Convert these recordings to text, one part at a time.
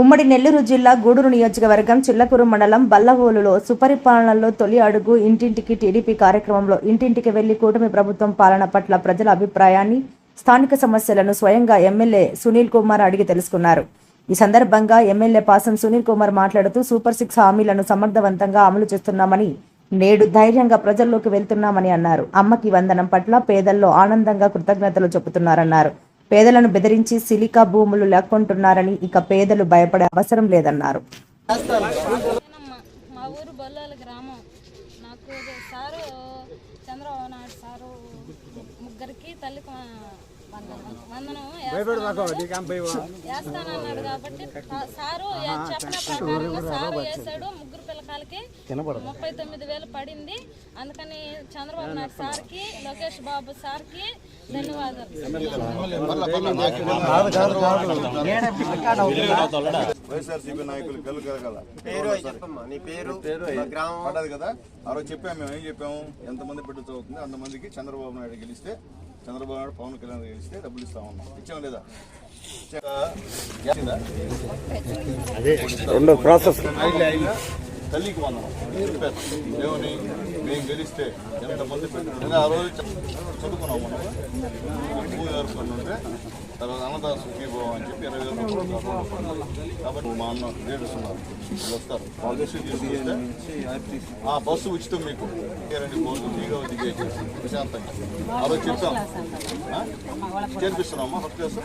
ఉమ్మడి నెల్లూరు జిల్లా గూడూరు నియోజకవర్గం చిల్లకూరు మండలం బల్లవోలులో సుపరిపాలనలో తొలి అడుగు ఇంటింటికి టీడీపీ కార్యక్రమంలో ఇంటింటికి వెళ్ళి కూటమి ప్రభుత్వం పాలన పట్ల ప్రజల అభిప్రాయాన్ని స్థానిక సమస్యలను స్వయంగా ఎమ్మెల్యే సునీల్ కుమార్ అడిగి తెలుసుకున్నారు. ఈ సందర్భంగా ఎమ్మెల్యే పాసం సునీల్ కుమార్ మాట్లాడుతూ సూపర్ సిక్స్ హామీలను సమర్థవంతంగా అమలు చేస్తున్నామని నేడు ధైర్యంగా ప్రజల్లోకి వెళ్తున్నామని అన్నారు. అమ్మకి వందనం పట్ల పేదల్లో ఆనందంగా కృతజ్ఞతలు చెబుతున్నారన్నారు. పేదలను బెదిరించి సిలికా భూములు లేకుంటున్నారని ఇక పేదలు భయపడే అవసరం లేదన్నారు. మా ఊరు బొల్లాల గ్రామం. నాకు సారు చంద్రబాబు నాయుడు సారు ముగ్గురికి తల్లికి వందనం. వందనం వేస్తానన్నాడు. కాబట్టి సారు చెప్పిన ప్రకారంగా సారు వేసాడు ముగ్గురు పిల్లకాయలకి ముప్పై తొమ్మిది వేలు పడింది. అందుకని చంద్రబాబు నాయుడు సార్కి లోకేష్ బాబు సార్కి ధన్యవాదాలు. వైఎస్ఆర్సీపీ నాయకులు కలు కలగల. పేరు అయి చెప్పమ్మా నీ పేరు మా గ్రామం. పడ్డది కదా? ఆ రోజు చెప్పాము మేము ఏం చెప్పాము ఎంతమంది బిడ్డ చదువుతుంది అంతమందికి చంద్రబాబు నాయుడు గెలిస్తే చంద్రబాబు నాయుడు పవన్ కళ్యాణ్ గెలిస్తే డబ్బులు ఇస్తామన్నాం ఇచ్చాం లేదా? రెండో ప్రాసెస్ తల్లికి వందనం. చెప్పారు దేవుని మేము గెలిస్తే ఎంతమంది పెట్టారు ఆ రోజు చదువుకున్నాం మనం భూమి ఏర్పడి ఉంటే తర్వాత అన్నదాసు సుఖీభావం అని చెప్పి ఇరవై వేల రూపాయలు కాబట్టి మా అన్న లీడర్స్ ఉన్నారు వీళ్ళు వస్తారు. వాళ్ళు వచ్చి ఆ బస్సు ఉచితం మీకు. రెండు బోర్డు ఫ్రీగా దిగేసి ప్రశాంతంగా. ఆ రోజు చెప్తాం. చేర్పిస్తున్నామా ఫస్ట్ క్లాస్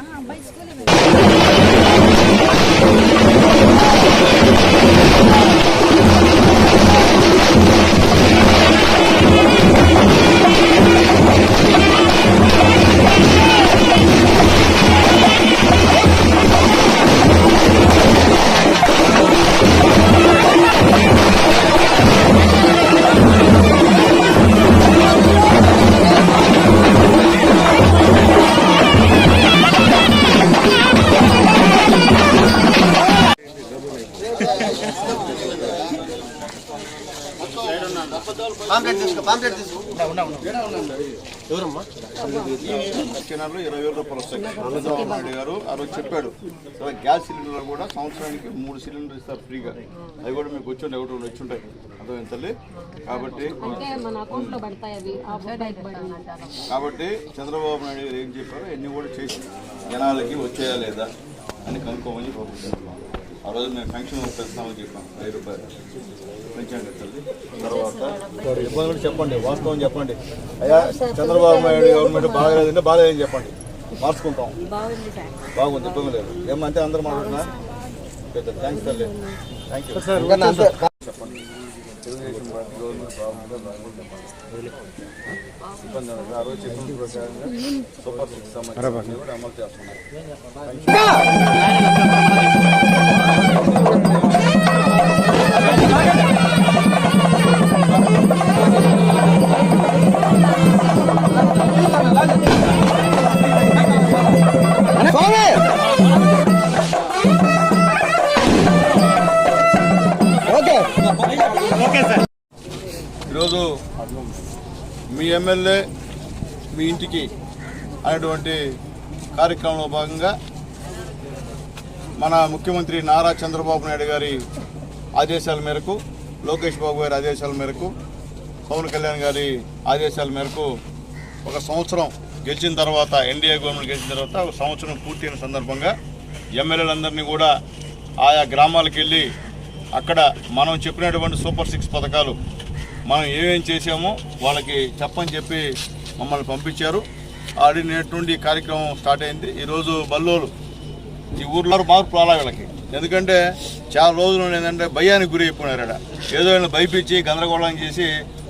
ఇరవై వేల రూపాయలు వస్తాయి. చంద్రబాబు నాయుడు గారు ఆ రోజు చెప్పాడు గ్యాస్ సిలిండర్లు కూడా సంవత్సరానికి మూడు సిలిండర్ ఇస్తారు ఫ్రీగా. అవి కూడా మీకు వచ్చి ఒకటి రెండు వచ్చి ఉంటాయి అర్థమైంది తల్లి? కాబట్టి కాబట్టి చంద్రబాబు నాయుడు గారు ఏం చెప్పారో అన్ని కూడా చేసి జనాలకి వచ్చేయా లేదా అని కనుక్కోమని ఆ రోజు మేము ఫంక్షన్ పెడతామని చెప్పాం. వెయ్యి రూపాయలు. పెంచాం కదా తల్లి. తర్వాత ఇబ్బంది కూడా చెప్పండి వాస్తవం చెప్పండి. అయ్యా చంద్రబాబు నాయుడు గవర్నమెంట్ బాగాలేదంటే బాగాలేదని చెప్పండి. మార్చుకుంటాం. బాగుంది ఇబ్బంది లేదు. ఏమంటే అందరూ మాట్లాడుతున్నా? పెద్ద థ్యాంక్స్ తల్లి. థ్యాంక్ యూ చెప్పండి. తెలుగుదేశం పార్టీ గవర్నమెంట్ బాగుందో బాగుందో ఇబ్బంది ఉండదు. ఆ రోజు చెప్పిన ప్రకారంగా సూపర్ సిక్స్ సంబంధించి కూడా అమలు చేస్తున్నాం మీ ఎమ్మెల్యే మీ ఇంటికి అనేటువంటి కార్యక్రమంలో భాగంగా మన ముఖ్యమంత్రి నారా చంద్రబాబు నాయుడు గారి ఆదేశాల మేరకు లోకేష్ బాబు గారి ఆదేశాల మేరకు పవన్ కళ్యాణ్ గారి ఆదేశాల మేరకు ఒక సంవత్సరం గెలిచిన తర్వాత ఎన్డీఏ గవర్నమెంట్ గెలిచిన తర్వాత ఒక సంవత్సరం పూర్తయిన సందర్భంగా ఎమ్మెల్యేలందరినీ కూడా ఆయా గ్రామాలకు వెళ్ళి అక్కడ మనం చెప్పినటువంటి సూపర్ సిక్స్ పథకాలు మనం ఏమేం చేసామో వాళ్ళకి చెప్పని చెప్పి మమ్మల్ని పంపించారు. ఆడి నేటి నుండి కార్యక్రమం స్టార్ట్ అయింది. ఈరోజు బల్లోలు. ఈ ఊర్లో మార్పు రాలా వీళ్ళకి. ఎందుకంటే చాలా రోజులు ఏంటంటే భయానికి గురి అయిపోయినారు ఏదో భయపించి గందరగోళం చేసి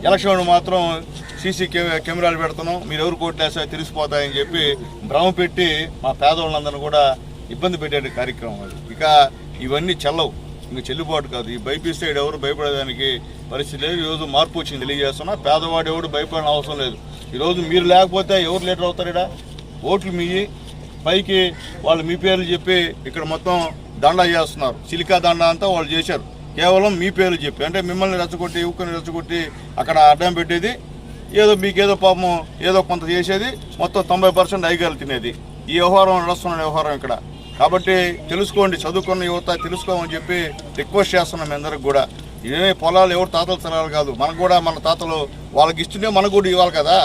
ఎలక్షన్ మాత్రం సీసీ కెమెరాలు పెడుతున్నాం. మీరు ఎవరు కోట్లేసా తెలిసిపోతాయని చెప్పి భ్రమ పెట్టి మా పేదవాళ్ళందరినీ కూడా ఇబ్బంది పెట్టే కార్యక్రమం అది. ఇక ఇవన్నీ చల్లవు. ఇంక చెల్లుబాటు కాదు. ఈ భయపిస్తే ఎవరు భయపడేదానికి పరిస్థితి లేదు. ఈరోజు మార్పు వచ్చింది తెలియజేస్తున్నా. పేదవాడు ఎవడు భయపడిన అవసరం లేదు. ఈరోజు మీరు లేకపోతే ఎవరు లీటర్ అవుతారు ఓట్లు మీ పైకి వాళ్ళు మీ పేర్లు చెప్పి ఇక్కడ మొత్తం దండా చేస్తున్నారు. సిలికా దండ అంతా వాళ్ళు చేశారు. కేవలం మీ పేర్లు చెప్పి. అంటే మిమ్మల్ని రెచ్చగొట్టి యువకుని రెచ్చగొట్టి అక్కడ అడ్డం పెట్టేది ఏదో మీకేదో పాపం ఏదో కొంత చేసేది మొత్తం తొంభై పర్సెంట్ ఐగాలు తినేది. ఈ వ్యవహారం నడుస్తున్న వ్యవహారం ఇక్కడ. కాబట్టి తెలుసుకోండి చదువుకున్న యువత తెలుసుకోమని చెప్పి రిక్వెస్ట్ చేస్తున్నాం మీ అందరికి కూడా. ఇవే పొలాలు ఎవరు తాతలు స్థలాలు కాదు మనకు కూడా మన తాతలు వాళ్ళకి ఇస్తుంటే మనకు కూడా ఇవ్వాలి కదా.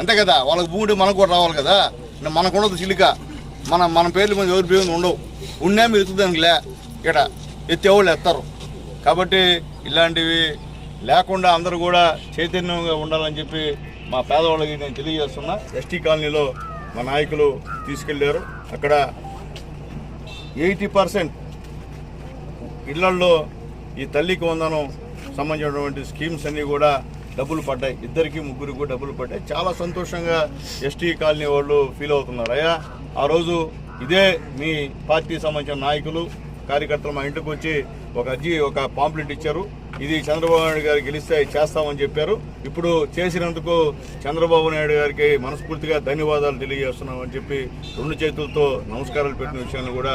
అంతే కదా వాళ్ళకి భూమి మనకు కూడా రావాలి కదా. మనకు ఉండదు చిలిక మన మన పేర్లు మీద ఎవరి పేరు ఉండవు. ఉన్నా మీరు ఎత్తుదానికి లే ఇక్కడ ఎత్తేవాళ్ళు ఎత్తారు. కాబట్టి ఇలాంటివి లేకుండా అందరూ కూడా చైతన్యంగా ఉండాలని చెప్పి మా పేదవాళ్ళకి నేను తెలియజేస్తున్నా. ఎస్టీ కాలనీలో మా నాయకులు తీసుకెళ్ళారు. అక్కడ ఎయిటీ పర్సెంట్ ఇళ్ళల్లో ఈ తల్లికి వందనం సంబంధించినటువంటి స్కీమ్స్ అన్నీ కూడా డబ్బులు పడ్డాయి. ఇద్దరికి ముగ్గురికి కూడా డబ్బులు పడ్డాయి. చాలా సంతోషంగా ఎస్టీ కాలనీ వాళ్ళు ఫీల్ అవుతున్నారు. అయ్యా ఆ రోజు ఇదే మీ పార్టీ సంబంధించిన నాయకులు కార్యకర్తలు మా ఇంటికి వచ్చి ఒక అర్జీ ఒక పాంప్లెట్ ఇచ్చారు. ఇది చంద్రబాబు నాయుడు గారు గెలిస్తే చేస్తామని చెప్పారు. ఇప్పుడు చేసినందుకు చంద్రబాబు నాయుడు గారికి మనస్ఫూర్తిగా ధన్యవాదాలు తెలియజేస్తున్నామని చెప్పి రెండు చేతులతో నమస్కారాలు పెట్టిన విషయాన్ని కూడా